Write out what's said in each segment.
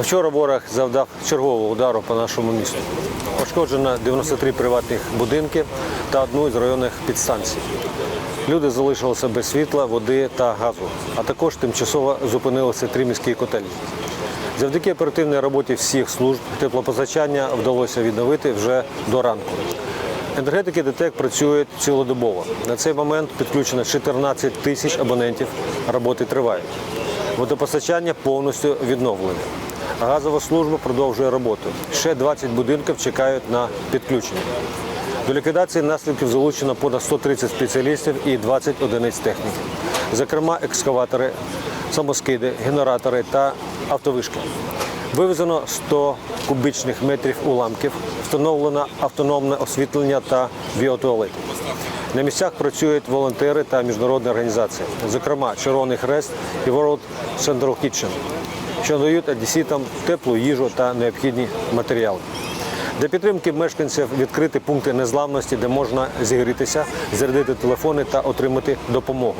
Вчора ворог завдав чергового удару по нашому місту. Пошкоджено 93 приватних будинки та одну із районних підстанцій. Люди залишилися без світла, води та газу, а також тимчасово зупинилися три міські котельні. Завдяки оперативній роботі всіх служб теплопостачання вдалося відновити вже до ранку. Енергетики ДТЕК працюють цілодобово. На цей момент підключено 14 тисяч абонентів. Роботи тривають. Водопостачання повністю відновлене. Газова служба продовжує роботу. Ще 20 будинків чекають на підключення. До ліквідації наслідків залучено понад 130 спеціалістів і 20 одиниць техніки. Зокрема, екскаватори, самоскиди, генератори та автовишки. Вивезено 100 кубічних метрів уламків, встановлено автономне освітлення та біотуалети. На місцях працюють волонтери та міжнародні організації, зокрема Червоний Хрест і World Central Kitchen, що надають одеситам теплу їжу та необхідні матеріали. Для підтримки мешканців відкриті пункти незламності, де можна зігрітися, зарядити телефони та отримати допомогу.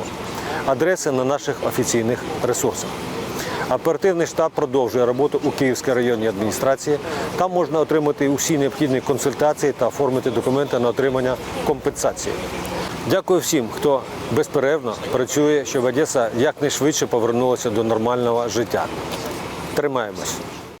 Адреси на наших офіційних ресурсах. Оперативний штаб продовжує роботу у Київській районній адміністрації. Там можна отримати усі необхідні консультації та оформити документи на отримання компенсації. Дякую всім, хто безперервно працює, щоб Одеса якнайшвидше повернулася до нормального життя. Тримаємось.